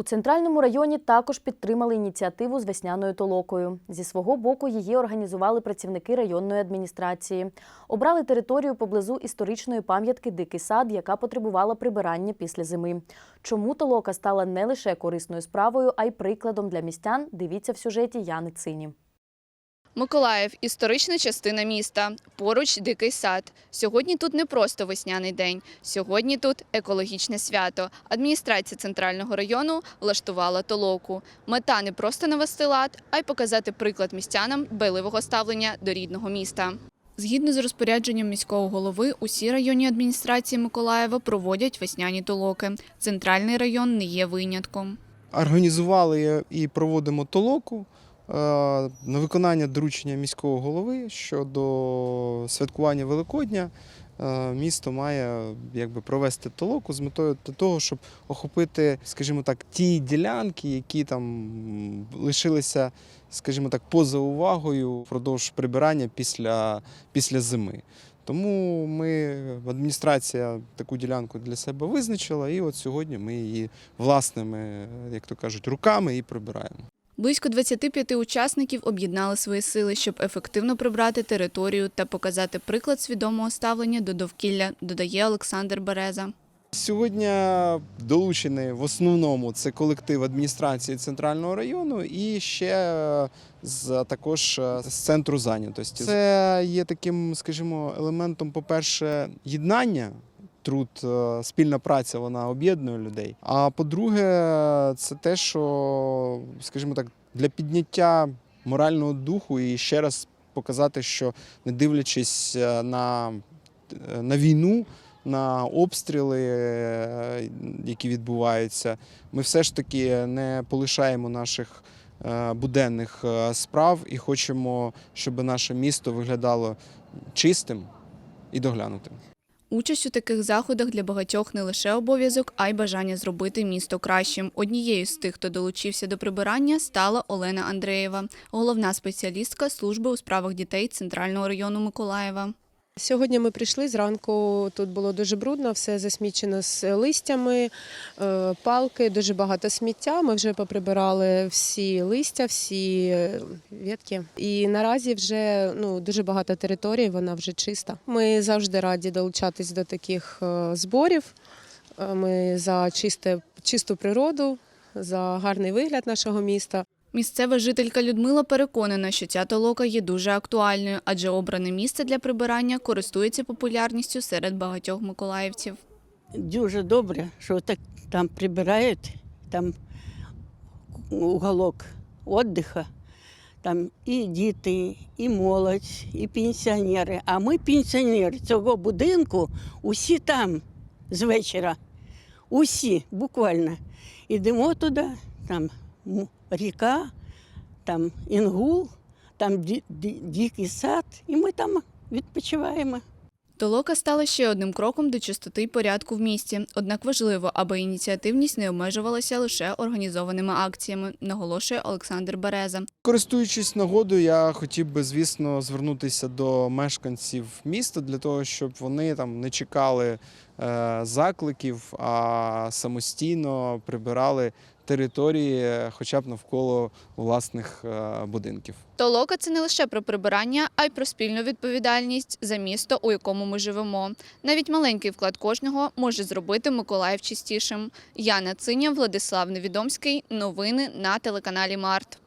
У центральному районі також підтримали ініціативу з весняною толокою. Зі свого боку її організували працівники районної адміністрації. Обрали територію поблизу історичної пам'ятки Дикий сад, яка потребувала прибирання після зими. Чому толока стала не лише корисною справою, а й прикладом для містян? Дивіться в сюжеті Яни Цині. Миколаїв історична частина міста. Поруч дикий сад. Сьогодні тут не просто весняний день. Сьогодні тут екологічне свято. Адміністрація центрального району влаштувала толоку. Мета не просто навести лад, а й показати приклад містянам дбайливого ставлення до рідного міста. Згідно з розпорядженням міського голови, усі районні адміністрації Миколаєва проводять весняні толоки. Центральний район не є винятком. Організували і проводимо толоку на виконання доручення міського голови щодо святкування Великодня. е, Місто має якби провести толоку з метою того, щоб охопити, скажімо так, ті ділянки, які там лишилися, скажімо так, поза увагою впродовж прибирання після, після зими. Тому ми, адміністрація таку ділянку для себе визначила, і от сьогодні ми її власними, як то кажуть, руками і прибираємо. Близько 25 учасників об'єднали свої сили, щоб ефективно прибрати територію та показати приклад свідомого ставлення до довкілля, додає Олександр Береза. Сьогодні долучений в основному це колектив адміністрації центрального району і ще з також е, з центру зайнятості. Це є таким, скажімо, елементом, по-перше, єднання. Труд, е, спільна праця вона об'єднує людей. А по-друге, це те, що, скажімо так, для підняття морального духу і ще раз показати, що не дивлячись е, на, на війну, на обстріли, е, які відбуваються, ми все ж таки не полишаємо наших е, буденних е, справ і хочемо, щоб наше місто виглядало чистим і доглянутим. Участь у таких заходах для багатьох не лише обов'язок, а й бажання зробити місто кращим. Однією з тих, хто долучився до прибирання, стала Олена Андреєва, головна спеціалістка служби у справах дітей Центрального району Миколаєва. Сьогодні ми прийшли зранку. Тут було дуже брудно, все засмічено з листями, е, палки, дуже багато сміття. Ми вже поприбирали всі листя, всі е, ветки. І наразі вже ну дуже багато територій, вона вже чиста. Ми завжди раді долучатись до таких е, зборів. Ми за чисте, чисту природу, за гарний вигляд нашого міста. Місцева жителька Людмила переконана, що ця толока є дуже актуальною, адже обране місце для прибирання користується популярністю серед багатьох миколаївців. Дуже добре, що так там прибирають, там уголок віддиху. Там і діти, і молодь, і пенсіонери. А ми, пенсіонери цього будинку, усі там з вечора. Усі буквально. Ідемо туди, там ріка, там інгул, там ді- ді- дикий сад, і ми там відпочиваємо. Толока стала ще одним кроком до чистоти й порядку в місті. Однак важливо, аби ініціативність не обмежувалася лише організованими акціями, наголошує Олександр Береза. Користуючись нагодою, я хотів би, звісно, звернутися до мешканців міста для того, щоб вони там не чекали е, закликів, а самостійно прибирали території, хоча б навколо власних е, будинків. Толока це не лише про прибирання, а й про спільну відповідальність за місто, у якому ми живемо. Навіть маленький вклад кожного може зробити Миколаїв чистішим. Яна Циня, Владислав Невідомський. Новини на телеканалі Март.